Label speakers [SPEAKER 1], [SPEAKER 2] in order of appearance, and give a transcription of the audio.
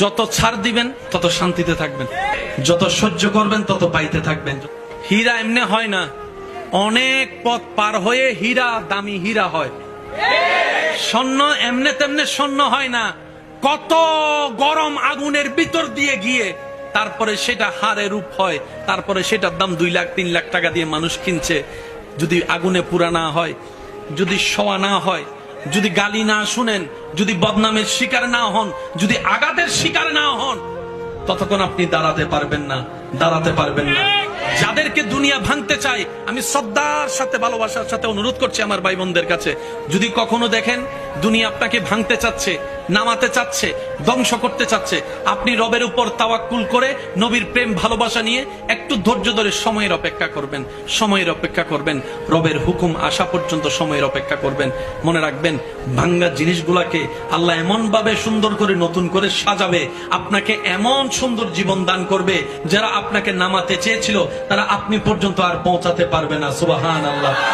[SPEAKER 1] যত ছাড় দিবেন, তত শান্তিতে থাকবেন। যত সহ্য করবেন, তত পাইতে থাকবেন। হীরা এমনি হয় না, অনেক পথ পার হয়ে হীরা দামি হীরা হয়। স্বর্ণ এমনে তেমনে স্বর্ণ হয় না, কত গরম আগুনের ভিতর দিয়ে গিয়ে, তারপরে সেটা হারে রূপ হয়, তারপরে সেটার দাম দুই লাখ, তিন লাখ টাকা দিয়ে মানুষ কিনছে। যদি আগুনে পুরা না হয়, যদি শোয়া না হয় যদি গালি না শুনেন, যদি বদনামের শিকার না হন, যদি আঘাতের শিকার না হন, ততক্ষণ আপনি দাঁড়াতে পারবেন না, দাঁড়াতে পারবেন না। যাদেরকে দুনিয়া ভাঙতে চাই আমি শ্রদ্ধার সাথে, ভালোবাসার সাথে অনুরোধ করছি আমার ভাই বোনদের কাছে। যদি কখনো দেখেন দুনিয়া আপনাকে ভাঙতে চাচ্ছে, নামাতে চাচ্ছে, ধ্বংস করতে চাচ্ছে। আপনি রবের উপর তাওয়াক্কুল করে নবীর প্রেম, ভালোবাসা নিয়ে একটু ধৈর্য ধরে সময়ের অপেক্ষা করবেন, সময়ের অপেক্ষা করবেন। রবের হুকুম আসা পর্যন্ত সময়ের অপেক্ষা করবেন। মনে রাখবেন, ভাঙ্গা জিনিসগুলাকে আল্লাহ এমন ভাবে সুন্দর করে নতুন করে সাজাবে, আপনাকে এমন সুন্দর জীবন দান করবে, যারা আপনাকে নামাতে চেয়েছিল, তারা আপনি পর্যন্ত আর পৌঁছাতে পারবে না। সুবাহান আল্লাহ